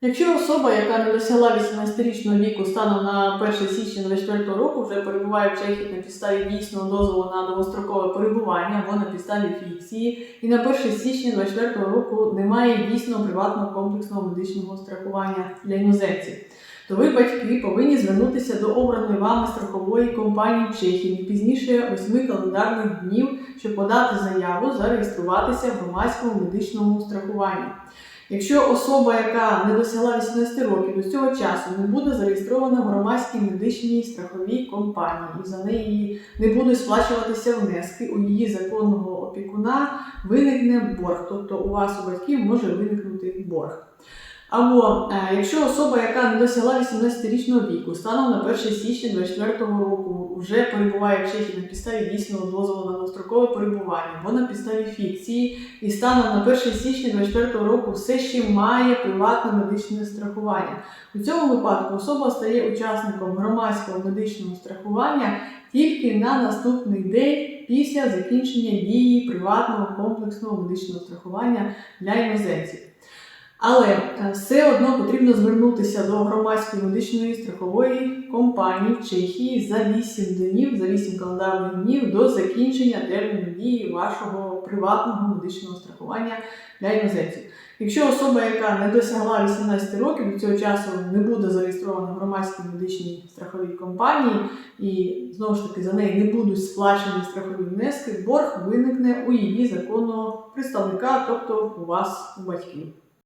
Якщо особа, яка не досягла 18-річного віку станом на 1 січня 2024 року, вже перебуває в Чехії на підставі дійсного дозволу на довгострокове перебування або на підставі фікції, і на 1 січня 2024 року немає дійсного приватного комплексного медичного страхування для іноземців, то ви, батьки, повинні звернутися до обраної вами страхової компанії Чехії пізніше 8 календарних днів, щоб подати заяву, зареєструватися в громадському медичному страхуванні. Якщо особа, яка не досягла 18 років до цього часу, не буде зареєстрована в громадській медичній страховій компанії, і за неї не будуть сплачуватися внески у її законного опікуна, виникне борг. Тобто у вас у батьків може виникнути борг. Або е, якщо особа, яка не досягла 18-річного віку, станом на 1 січня 2024 року вже перебуває в Чехії на підставі дійсного дозволу на дострокове перебування або на підставі фікції, і станом на 1 січня 2024 року все ще має приватне медичне страхування. У цьому випадку особа стає учасником громадського медичного страхування тільки на наступний день після закінчення дії приватного комплексного медичного страхування для іноземців. Але е, все одно потрібно звернутися до громадської медичної страхової компанії в Чехії за 8 днів, за 8 календарних днів до закінчення терміну дії вашого приватного медичного страхування для іноземців. Якщо особа, яка не досягла 18 років до цього часу, не буде зареєстрована в громадській медичній страховій компанії, і знову ж таки за неї не будуть сплачені страхові внески, борг виникне у її законного представника, тобто у вас у батьків.